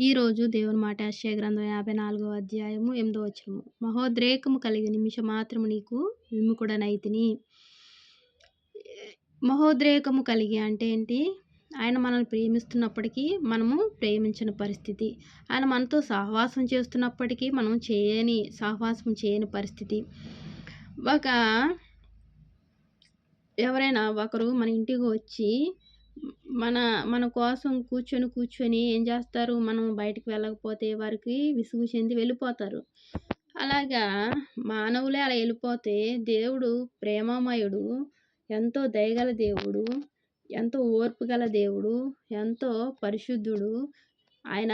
ఈరోజు దేవుని మాట ఆశయ గ్రంథం యాభై నాలుగో అధ్యాయము ఎనిమిదో వచ్చినము మహోద్రేకము కలిగి నిమిషం మాత్రము నీకు విముకుడనైతిని మహోద్రేకము కలిగి అంటే ఏంటి? ఆయన మనల్ని ప్రేమిస్తున్నప్పటికీ మనము ప్రేమించిన పరిస్థితి. ఆయన మనతో సహవాసం చేస్తున్నప్పటికీ మనం చేయని సహవాసం చేయని పరిస్థితి. ఒక ఎవరైనా ఒకరు మన ఇంటికి వచ్చి మన మన కోసం కూర్చొని కూర్చొని ఏం చేస్తారు? మనం బయటికి వెళ్ళకపోతే వారికి విసుగు చెంది వెళ్ళిపోతారు. అలాగా మానవులే అలా వెళ్ళిపోతే దేవుడు ప్రేమమయుడు ఎంతో దయగల దేవుడు ఎంతో ఓర్పు గల దేవుడు ఎంతో పరిశుద్ధుడు ఆయన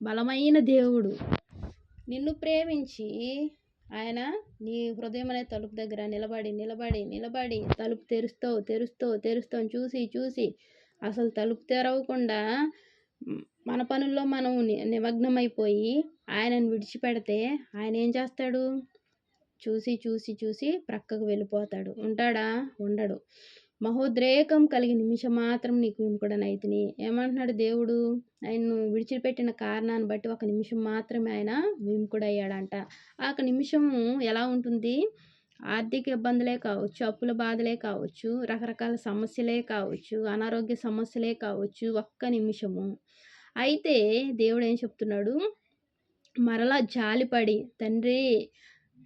బలమైన దేవుడు. నిన్ను ప్రేమించి ఆయన నీ హృదయం అనే తలుపు దగ్గర నిలబడి నిలబడి నిలబడి తలుపు తెరుస్తావు తెరుస్తావు తెరుస్తావు చూసి చూసి అసలు తలుపు తెరవకుండా మన పనుల్లో మనం నిమగ్నమైపోయి ఆయనను విడిచిపెడితే ఆయన ఏం చేస్తాడు? చూసి చూసి చూసి ప్రక్కకు వెళ్ళిపోతాడు. ఉంటాడా? ఉండడు. మహోద్రేకం కలిగి నిమిషం మాత్రం నీకు విముకుడనైతిని ఏమంటున్నాడు దేవుడు? ఆయన్ను విడిచిపెట్టిన కారణాన్ని బట్టి ఒక నిమిషం మాత్రమే ఆయన విముకుడయ్యాడంట ఆ ఒక నిమిషము ఎలా ఉంటుంది? ఆర్థిక ఇబ్బందులే కావచ్చు అప్పుల బాధలే కావచ్చు రకరకాల సమస్యలే కావచ్చు అనారోగ్య సమస్యలే కావచ్చు ఒక్క నిమిషము. అయితే దేవుడు ఏం చెప్తున్నాడు? మరలా జాలిపడి తండ్రి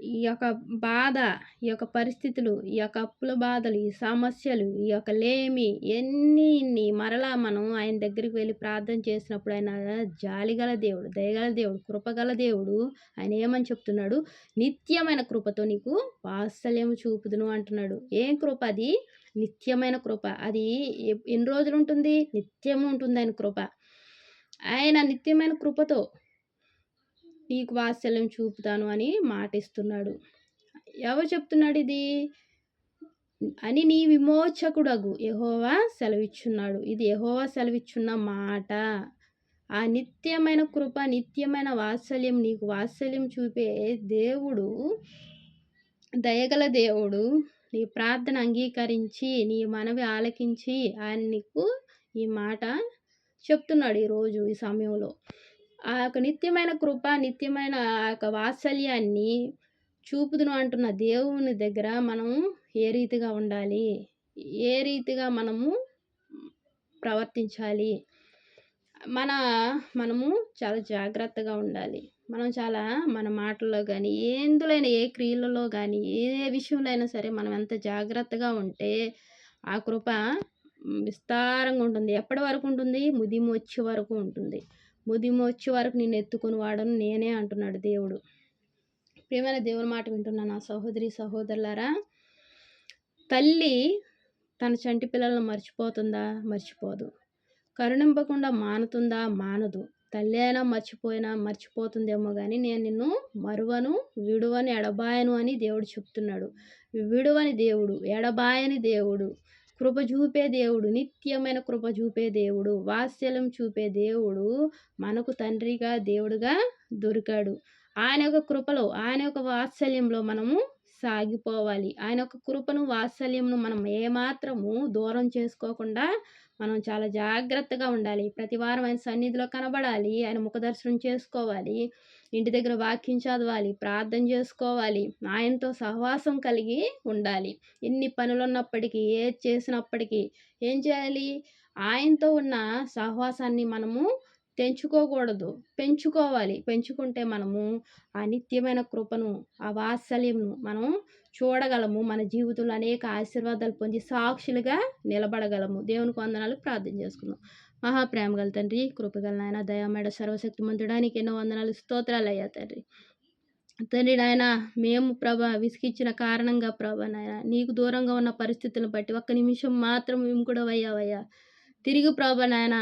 ఈ యొక్క బాధ ఈ యొక్క పరిస్థితులు ఈ యొక్క అప్పుల బాధలు ఈ సమస్యలు ఈ యొక్క లేమి ఎన్ని ఇన్ని మరలా మనం ఆయన దగ్గరికి వెళ్ళి ప్రార్థన చేసినప్పుడు ఆయన జాలిగల దేవుడు దయగల దేవుడు కృపగల దేవుడు. ఆయన ఏమని చెప్తున్నాడు? నిత్యమైన కృపతో నీకు వాత్సల్యం చూపుదును అంటున్నాడు. ఏం కృప అది? నిత్యమైన కృప. అది ఎన్ని రోజులు ఉంటుంది? నిత్యం ఉంటుంది ఆయన కృప. ఆయన నిత్యమైన కృపతో నీకు వాత్సల్యం చూపుతాను అని మాటిస్తున్నాడు. ఎవరు చెప్తున్నాడు ఇది? అని నీ విమోచకుడగు యహోవా సెలవిచ్చున్నాడు. ఇది యహోవా సెలవిచ్చున్న మాట. ఆ నిత్యమైన కృప నిత్యమైన వాత్సల్యం నీకు వాత్సల్యం చూపే దేవుడు దయగల దేవుడు నీ ప్రార్థన అంగీకరించి నీ మనవి ఆలకించి ఆయన నీకు ఈ మాట చెప్తున్నాడు ఈరోజు ఈ సమయంలో. ఆ యొక్క నిత్యమైన కృప నిత్యమైన ఆ యొక్క వాత్సల్యాన్ని చూపుదును అంటున్న దేవుని దగ్గర మనము ఏ రీతిగా ఉండాలి? ఏ రీతిగా మనము ప్రవర్తించాలి? మన మనము చాలా జాగ్రత్తగా ఉండాలి. మనం చాలా మన మాటల్లో కానీ ఎందులైనా ఏ క్రియలలో కానీ ఏ విషయంలో అయినా సరే మనం ఎంత జాగ్రత్తగా ఉంటే ఆ కృప విస్తారంగా ఉంటుంది. ఎప్పటి వరకు ఉంటుంది? ముదిమొచ్చే వరకు ఉంటుంది. ముదిమొచ్చి వరకు నేను ఎత్తుకుని వాడను నేనే అంటున్నాడు దేవుడు. ప్రేమైన దేవుని మాట వింటున్నా నా సహోదరి సహోదరులారా తల్లి తన చంటి పిల్లలను మర్చిపోతుందా? మర్చిపోదు. కరుణింపకుండా మానుతుందా? మానదు. తల్లి అయినా మర్చిపోయినా మర్చిపోతుందేమో కానీ నేను నిన్ను మరువను విడువని ఎడబాయను అని దేవుడు చెప్తున్నాడు. విడువని దేవుడు ఎడబాయని దేవుడు. కృప చూపే దేవుడు నిత్యమైన కృప చూపే దేవుడు వాత్సల్యం చూపే దేవుడు మనకు తండ్రిగా దేవుడుగా దొరికాడు. ఆయన యొక్క కృపలో ఆయన యొక్క వాత్సల్యంలో మనము సాగిపోవాలి. ఆయన యొక్క కృపను వాత్సల్యంను మనం ఏమాత్రము దూరం చేసుకోకుండా మనం చాలా జాగ్రత్తగా ఉండాలి. ప్రతి వారం ఆయన సన్నిధిలో కనబడాలి. ఆయన ముఖదర్శనం చేసుకోవాలి. ఇంటి దగ్గర వాక్యం చదవాలి. ప్రార్థన చేసుకోవాలి. ఆయనతో సహవాసం కలిగి ఉండాలి. ఎన్ని పనులు ఉన్నప్పటికీ ఏది చేసినప్పటికీ ఏం చేయాలి? ఆయనతో ఉన్న సహవాసాన్ని మనము తెంచుకోకూడదు. పెంచుకోవాలి. పెంచుకుంటే మనము ఆ నిత్యమైన కృపను ఆ వాత్సల్యంను మనం చూడగలము. మన జీవితంలో అనేక ఆశీర్వాదాలు పొంది సాక్షులుగా నిలబడగలము. దేవునికి వందనాలు. ప్రార్థన చేసుకుందాం. మహాప్రేమ గల తండ్రి కృపగల నాయన దయామేడ సర్వశక్తిమంతుడానికి ఎన్నో వందనాలు స్తోత్రాలు అయ్యా తండ్రి. తండ్రి నాయన మేము ప్రభ విసిగించిన కారణంగా ప్రభ నాయన నీకు దూరంగా ఉన్న పరిస్థితులను బట్టి ఒక్క నిమిషం మాత్రం మేము కూడా అయ్యావయ్యా తిరిగి ప్రభ నాయన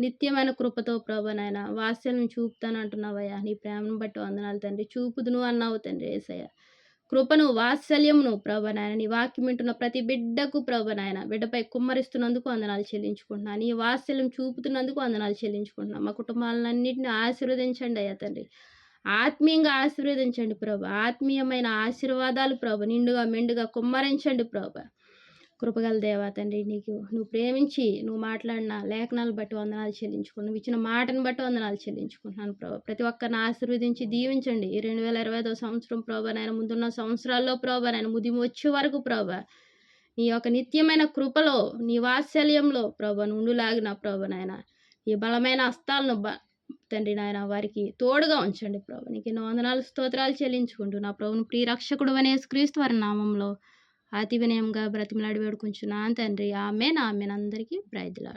నిత్యమైన కృపతో ప్రభనైనా నాయన వాత్సల్యం చూపుతాను అంటున్నావయ్యా నీ ప్రేమను బట్టి వందనాలు తండ్రి. చూపుదును అన్నావు తండ్రి ఏసయ్య. కృపను వాత్సల్యమును ప్రభనాయన నీ వాక్యం వింటున్న ప్రతి బిడ్డకు ప్రభనాయన బిడ్డపై కుమ్మరిస్తున్నందుకు వందనాలు చెల్లించుకుంటున్నా. నీ వాత్సల్యం చూపుతున్నందుకు వందనాలు చెల్లించుకుంటున్నా. మా కుటుంబాలన్నింటినీ ఆశీర్వదించండి అయ్యా తండ్రి. ఆత్మీయంగా ఆశీర్వదించండి ప్రభు. ఆత్మీయమైన ఆశీర్వాదాలు ప్రభు నిండుగా మెండుగా కుమ్మరించండి ప్రభు. కృపగల దేవా తండ్రి నీకు నువ్వు ప్రేమించి నువ్వు మాట్లాడిన లేఖనాలు బట్టి వందనాలు చెల్లించుకుని నువ్వు ఇచ్చిన మాటను బట్టి వందనాలు చెల్లించుకుంటున్నాను ప్రభా. ప్రతి ఒక్కరిని ఆశీర్వదించి దీవించండి. ఈ రెండు వేల ఇరవై ఐదో సంవత్సరం ప్రభా నాయన ముందున్న సంవత్సరాల్లో ప్రభా నాయన ముదిమి వచ్చే వరకు ప్రభా నీ యొక్క నిత్యమైన కృపలో నీ వాత్సల్యంలో ప్రభా నుండులాగిన ప్రభా నాయన ఈ బలమైన హస్తాలను బ తండ్రి నాయన వారికి తోడుగా ఉంచండి ప్రభు. నీకు ఎన్నో వందనాలు స్తోత్రాలు చెల్లించుకుంటూ నా ప్రభుని ప్రియరక్షకుడు అనే క్రీస్తు వారి నామంలో అతి వినయంగా బ్రతిమలాడి వేడుకుంటున్నాను తండ్రి. ఆమె నా ఆమె అందరికీ ప్రైజ్లాడు